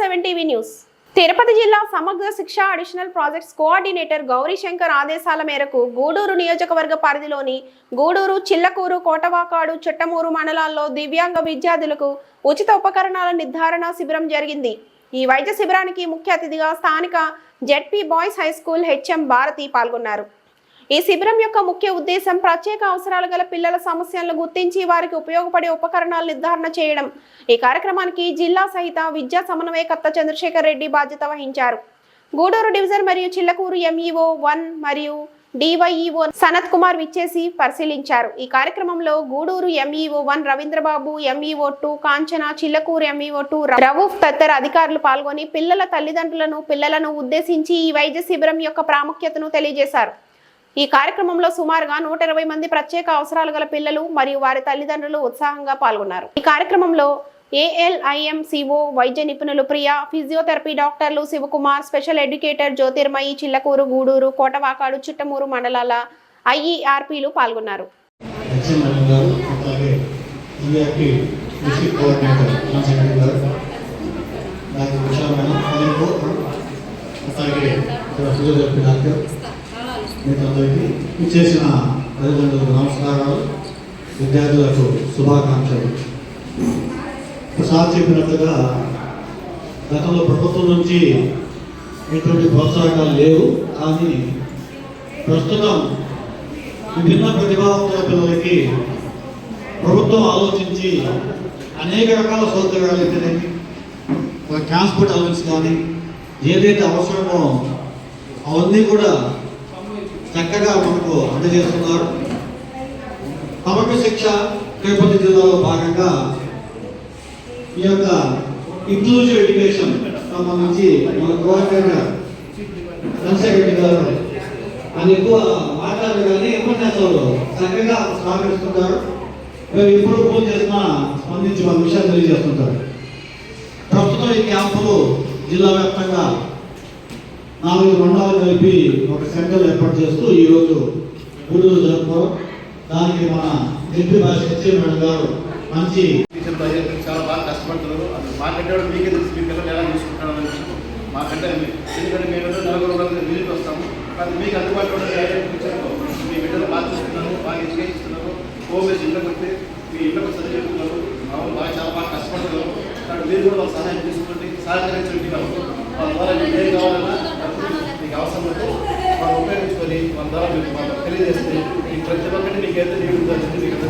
Seven TV news. Tirupati జిల్లా సమగ్ర శిక్ష అడిషనల్ ప్రాజెక్ట్స్ కోఆర్డినేటర్ గౌరీశంకర్ ఆదేశాల మేరకు గూడూరు నియోజకవర్గ పరిధిలోని గూడూరు చిల్లకూరు కోటవాకాడు చుట్టమూరు మండలాల్లో దివ్యాంగ విద్యార్థులకు ఉచిత ఉపకరణాల నిర్ధారణ శిబిరం జరిగింది. ఈ వైద్య శిబిరానికి ముఖ్య అతిథిగా స్థానిక ZP boys high school HM Bharati పాల్గొన్నారు. ఈ శిబిరం యొక్క ముఖ్య ఉద్దేశం ప్రత్యేక అవసరాలు గల పిల్లల సమస్యలను గుర్తించి వారికి ఉపయోగపడే ఉపకరణాలు నిర్ధారణ చేయడం. ఈ కార్యక్రమానికి జిల్లా సహిత విద్యా సమన్వయకర్త చంద్రశేఖర్ రెడ్డి బాధ్యత వహించారు. గూడూరు డివిజన్ మరియు చిల్లకూరు ఎంఈఓ వన్ మరియు డివైఈఓ సనత్ కుమార్ విచ్చేసి పరిశీలించారు. ఈ కార్యక్రమంలో Gudur MEO one Ravindrababu MEO two Kanchana Chillakuru MEO two Rauf తదితర అధికారులు పాల్గొని పిల్లల తల్లిదండ్రులను పిల్లలను ఉద్దేశించి ఈ వైద్య శిబిరం యొక్క ప్రాముఖ్యతను తెలియజేశారు. ఈ కార్యక్రమంలో సుమారుగా నూట ఇరవై మంది ప్రత్యేక అవసరాలు గల పిల్లలు మరియు వారి తల్లిదండ్రులు ఉత్సాహంగా పాల్గొన్నారు. ఈ కార్యక్రమంలో ఏఎల్ఐఎంసిఓ వైద్య నిపుణులు ప్రియ ఫిజియోథెరపీ డాక్టర్లు శివకుమార్ స్పెషల్ ఎడ్యుకేటర్ జ్యోతిర్మయి చిల్లకూరు గూడూరు కోటవాకాడు చిట్టమూరు మండలాల ఐఈఆర్పీలు పాల్గొన్నారు. అలాగే ఈఆర్పి ఇచ్చేసిన తల్లిదండ్రులకు నమస్కారాలు విద్యార్థులకు శుభాకాంక్షలు. సార్ చెప్పినట్లుగా గతంలో ప్రభుత్వం నుంచి ఎటువంటి ప్రోత్సాహకాలు లేవు కానీ ప్రస్తుతం విభిన్న ప్రతిభావంతుల పిల్లలకి ప్రభుత్వం ఆలోచించి అనేక రకాల సౌకర్యాలు ఇచ్చినాయి ట్రాన్స్పోర్ట్ అలవెన్స్ కానీ ఏదైతే అవసరమో అవన్నీ కూడా చక్కగా మనకు అందజేస్తున్నారు. సమగ్ర శిక్ష తిరుపతి జిల్లాలో భాగంగా ఈ యొక్క ఇంక్లూజివ్ ఎడ్యుకేషన్ సంబంధించి మన కోఆర్డినేటర్ చంద్రశేఖర్ రెడ్డి గారు ఆయన ఎక్కువ మాట్లాడరు కానీ ఉపన్యాసాలు చక్కగా సహకరిస్తుంటారు మేము ఎప్పుడు ఫోన్ చేసినా స్పందించి మన విషయాలు తెలియజేస్తుంటారు. ప్రస్తుతం ఈ క్యాంపులు జిల్లా వ్యాప్తంగా నాలుగు మండలాలు కలిపి ఒక సెంటర్ ఏర్పాటు చేస్తూ ఈరోజు గూడూరు జరుపుకోవడం. దానికి మన ఎంపీ భాష సత్యనారాయణ గారు మంచి చాలా బాగా కష్టపడుతున్నారు. అది మాకంటే కూడా మీకే తెలుసు మీ పిల్లలు ఎలా చూసుకుంటున్నారు అని మాకంటే ఎందుకంటే మేము నలుగురు నలుగురు విజిట్ వస్తాము. కానీ మీకు అందుబాటులో ఉన్న మీ బిడ్డలు బాగా చూస్తున్నారు బాగా ఎంకరేజ్ ఇస్తున్నారు కోవిడ్ ఇళ్ళకి వస్తే మీ ఇళ్ళకు చదివి చెప్తున్నారు వాళ్ళు బాగా చాలా బాగా కష్టపడుతున్నారు. కానీ మీరు కూడా వాళ్ళ సహాయం తీసుకోండి సహకరించండి. వాళ్ళ ద్వారా మీకు ఏం కావాలన్నా డబ్బులు మీకు అవసరం ఉంటే వాళ్ళు ఉపయోగించుకొని వాళ్ళ ద్వారా మీకు వాళ్ళకి తెలియజేస్తే ఈ ప్రతి ఒక్కటి మీకు ఎంత నీడు